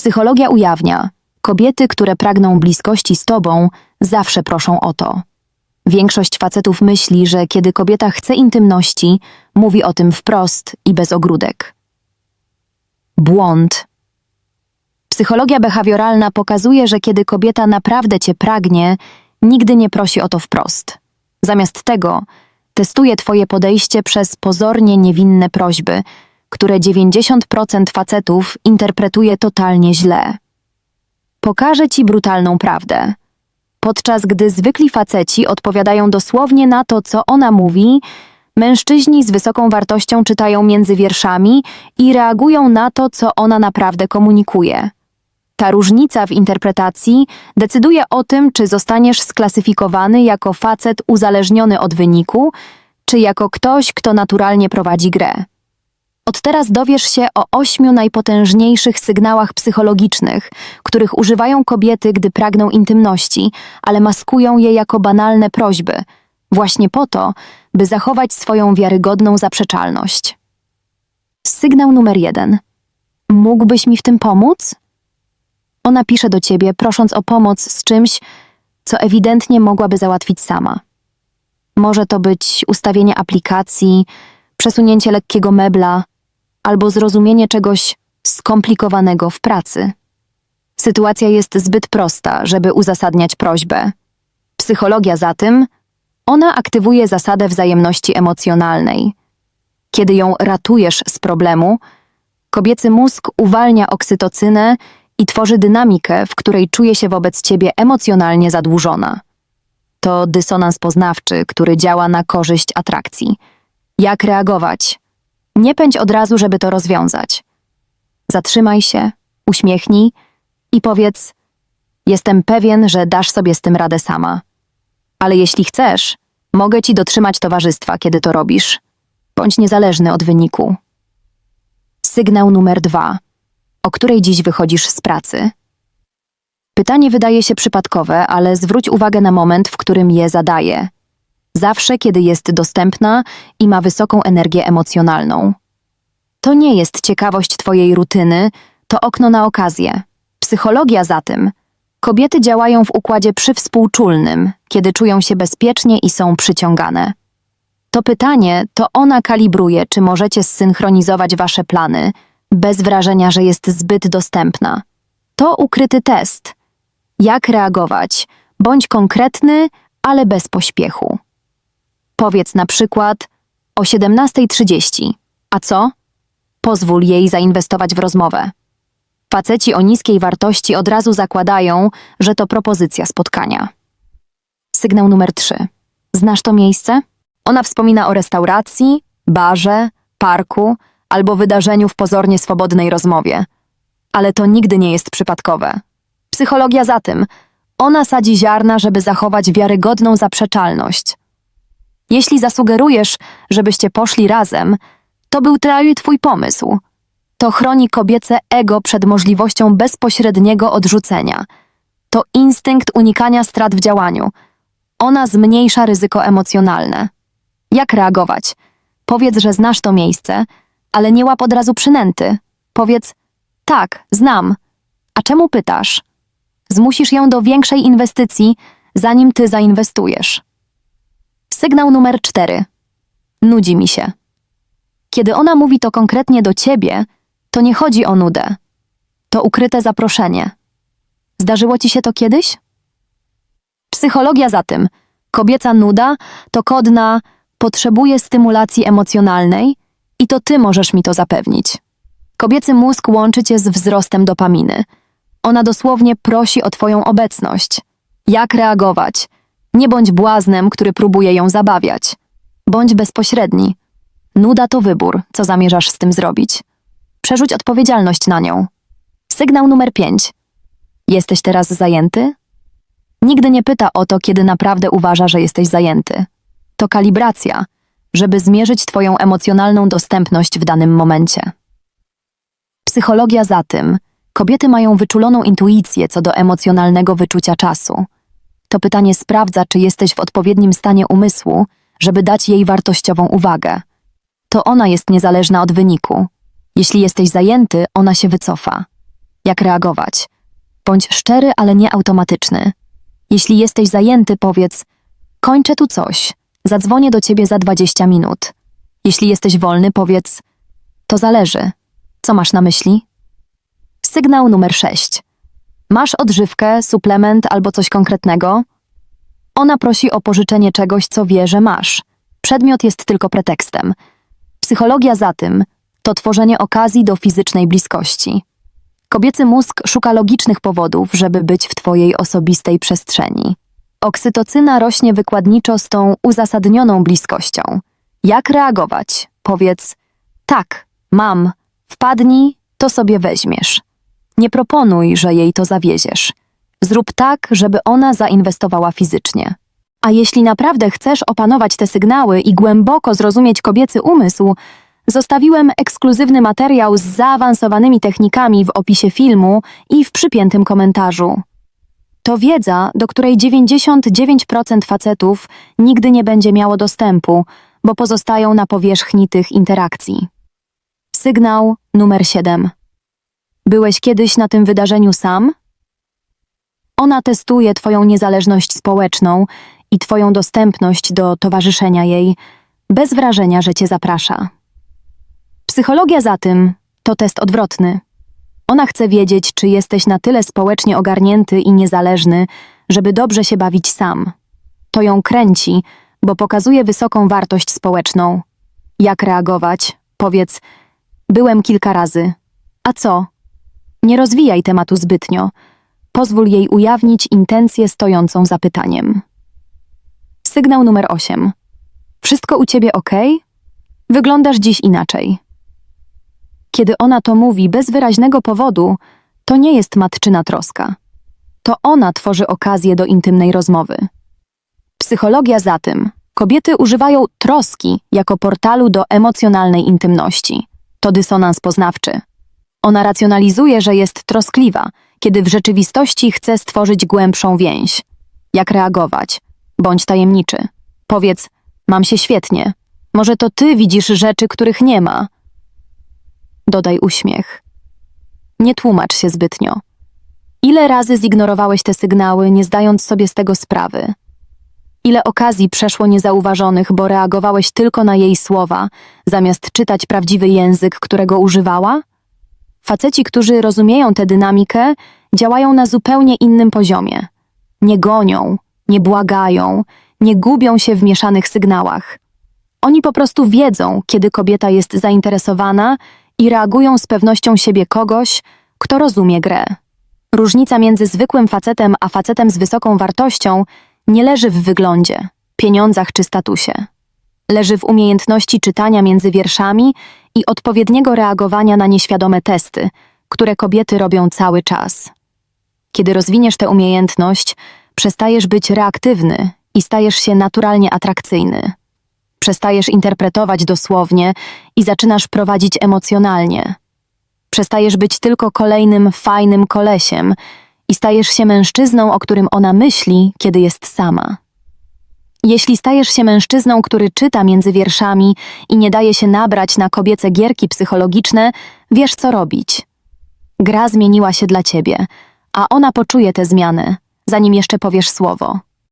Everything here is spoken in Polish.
Psychologia ujawnia, kobiety, które pragną bliskości z tobą, zawsze proszą o to. Większość facetów myśli, że kiedy kobieta chce intymności, mówi o tym wprost i bez ogródek. Błąd. Psychologia behawioralna pokazuje, że kiedy kobieta naprawdę cię pragnie, nigdy nie prosi o to wprost. Zamiast tego, testuje twoje podejście przez pozornie niewinne prośby, które 90% facetów interpretuje totalnie źle. Pokażę ci brutalną prawdę. Podczas gdy zwykli faceci odpowiadają dosłownie na to, co ona mówi, mężczyźni z wysoką wartością czytają między wierszami i reagują na to, co ona naprawdę komunikuje. Ta różnica w interpretacji decyduje o tym, czy zostaniesz sklasyfikowany jako facet uzależniony od wyniku, czy jako ktoś, kto naturalnie prowadzi grę. Od teraz dowiesz się o ośmiu najpotężniejszych sygnałach psychologicznych, których używają kobiety, gdy pragną intymności, ale maskują je jako banalne prośby, właśnie po to, by zachować swoją wiarygodną zaprzeczalność. Sygnał numer jeden. Mógłbyś mi w tym pomóc? Ona pisze do ciebie, prosząc o pomoc z czymś, co ewidentnie mogłaby załatwić sama. Może to być ustawienie aplikacji, przesunięcie lekkiego mebla albo zrozumienie czegoś skomplikowanego w pracy. Sytuacja jest zbyt prosta, żeby uzasadniać prośbę. Psychologia za tym, ona aktywuje zasadę wzajemności emocjonalnej. Kiedy ją ratujesz z problemu, kobiecy mózg uwalnia oksytocynę i tworzy dynamikę, w której czuje się wobec ciebie emocjonalnie zadłużona. To dysonans poznawczy, który działa na korzyść atrakcji. Jak reagować? Nie pędź od razu, żeby to rozwiązać. Zatrzymaj się, uśmiechnij i powiedz: Jestem pewien, że dasz sobie z tym radę sama. Ale jeśli chcesz, mogę ci dotrzymać towarzystwa, kiedy to robisz. Bądź niezależny od wyniku. Sygnał numer dwa. O której dziś wychodzisz z pracy? Pytanie wydaje się przypadkowe, ale zwróć uwagę na moment, w którym je zadaję. Zawsze, kiedy jest dostępna i ma wysoką energię emocjonalną. To nie jest ciekawość twojej rutyny, to okno na okazję. Psychologia za tym. Kobiety działają w układzie przywspółczulnym, kiedy czują się bezpiecznie i są przyciągane. To pytanie to ona kalibruje, czy możecie zsynchronizować wasze plany, bez wrażenia, że jest zbyt dostępna. To ukryty test. Jak reagować? Bądź konkretny, ale bez pośpiechu. Powiedz na przykład o 17.30. A co? Pozwól jej zainwestować w rozmowę. Faceci o niskiej wartości od razu zakładają, że to propozycja spotkania. Sygnał numer 3. Znasz to miejsce? Ona wspomina o restauracji, barze, parku albo wydarzeniu w pozornie swobodnej rozmowie. Ale to nigdy nie jest przypadkowe. Psychologia za tym. Ona sadzi ziarna, żeby zachować wiarygodną zaprzeczalność. Jeśli zasugerujesz, żebyście poszli razem, to był traju twój pomysł. To chroni kobiece ego przed możliwością bezpośredniego odrzucenia. To instynkt unikania strat w działaniu. Ona zmniejsza ryzyko emocjonalne. Jak reagować? Powiedz, że znasz to miejsce, ale nie łap od razu przynęty. Powiedz, tak, znam. A czemu pytasz? Zmusisz ją do większej inwestycji, zanim ty zainwestujesz. Sygnał numer cztery. Nudzi mi się. Kiedy ona mówi to konkretnie do ciebie, to nie chodzi o nudę. To ukryte zaproszenie. Zdarzyło ci się to kiedyś? Psychologia za tym. Kobieca nuda to kod na potrzebuję stymulacji emocjonalnej i to ty możesz mi to zapewnić. Kobiecy mózg łączy cię z wzrostem dopaminy. Ona dosłownie prosi o twoją obecność. Jak reagować? Nie bądź błaznem, który próbuje ją zabawiać. Bądź bezpośredni. Nuda to wybór, co zamierzasz z tym zrobić. Przerzuć odpowiedzialność na nią. Sygnał numer 5. Jesteś teraz zajęty? Nigdy nie pyta o to, kiedy naprawdę uważa, że jesteś zajęty. To kalibracja, żeby zmierzyć Twoją emocjonalną dostępność w danym momencie. Psychologia za tym. Kobiety mają wyczuloną intuicję co do emocjonalnego wyczucia czasu. To pytanie sprawdza, czy jesteś w odpowiednim stanie umysłu, żeby dać jej wartościową uwagę. To ona jest niezależna od wyniku. Jeśli jesteś zajęty, ona się wycofa. Jak reagować? Bądź szczery, ale nie automatyczny. Jeśli jesteś zajęty, powiedz: Kończę tu coś, zadzwonię do ciebie za 20 minut. Jeśli jesteś wolny, powiedz: To zależy. Co masz na myśli? Sygnał numer 6. Masz odżywkę, suplement albo coś konkretnego? Ona prosi o pożyczenie czegoś, co wie, że masz. Przedmiot jest tylko pretekstem. Psychologia za tym to tworzenie okazji do fizycznej bliskości. Kobiecy mózg szuka logicznych powodów, żeby być w twojej osobistej przestrzeni. Oksytocyna rośnie wykładniczo z tą uzasadnioną bliskością. Jak reagować? Powiedz: Tak, mam, wpadnij, to sobie weźmiesz. Nie proponuj, że jej to zawieziesz. Zrób tak, żeby ona zainwestowała fizycznie. A jeśli naprawdę chcesz opanować te sygnały i głęboko zrozumieć kobiecy umysł, zostawiłem ekskluzywny materiał z zaawansowanymi technikami w opisie filmu i w przypiętym komentarzu. To wiedza, do której 99% facetów nigdy nie będzie miało dostępu, bo pozostają na powierzchni tych interakcji. Sygnał numer 7. Byłeś kiedyś na tym wydarzeniu sam? Ona testuje Twoją niezależność społeczną i Twoją dostępność do towarzyszenia jej, bez wrażenia, że Cię zaprasza. Psychologia za tym to test odwrotny. Ona chce wiedzieć, czy jesteś na tyle społecznie ogarnięty i niezależny, żeby dobrze się bawić sam. To ją kręci, bo pokazuje wysoką wartość społeczną. Jak reagować? Powiedz: Byłem kilka razy. A co? Nie rozwijaj tematu zbytnio. Pozwól jej ujawnić intencję stojącą za pytaniem. Sygnał numer 8. Wszystko u ciebie ok? Wyglądasz dziś inaczej. Kiedy ona to mówi bez wyraźnego powodu, to nie jest matczyna troska. To ona tworzy okazję do intymnej rozmowy. Psychologia za tym. Kobiety używają troski jako portalu do emocjonalnej intymności. To dysonans poznawczy. Ona racjonalizuje, że jest troskliwa, kiedy w rzeczywistości chce stworzyć głębszą więź. Jak reagować? Bądź tajemniczy. Powiedz: Mam się świetnie. Może to ty widzisz rzeczy, których nie ma. Dodaj uśmiech. Nie tłumacz się zbytnio. Ile razy zignorowałeś te sygnały, nie zdając sobie z tego sprawy? Ile okazji przeszło niezauważonych, bo reagowałeś tylko na jej słowa, zamiast czytać prawdziwy język, którego używała? Faceci, którzy rozumieją tę dynamikę, działają na zupełnie innym poziomie. Nie gonią, nie błagają, nie gubią się w mieszanych sygnałach. Oni po prostu wiedzą, kiedy kobieta jest zainteresowana i reagują z pewnością siebie kogoś, kto rozumie grę. Różnica między zwykłym facetem a facetem z wysoką wartością nie leży w wyglądzie, pieniądzach czy statusie. Leży w umiejętności czytania między wierszami i odpowiedniego reagowania na nieświadome testy, które kobiety robią cały czas. Kiedy rozwiniesz tę umiejętność, przestajesz być reaktywny i stajesz się naturalnie atrakcyjny. Przestajesz interpretować dosłownie i zaczynasz prowadzić emocjonalnie. Przestajesz być tylko kolejnym fajnym kolesiem i stajesz się mężczyzną, o którym ona myśli, kiedy jest sama. Jeśli stajesz się mężczyzną, który czyta między wierszami i nie daje się nabrać na kobiece gierki psychologiczne, wiesz co robić. Gra zmieniła się dla ciebie, a ona poczuje tę zmianę, zanim jeszcze powiesz słowo.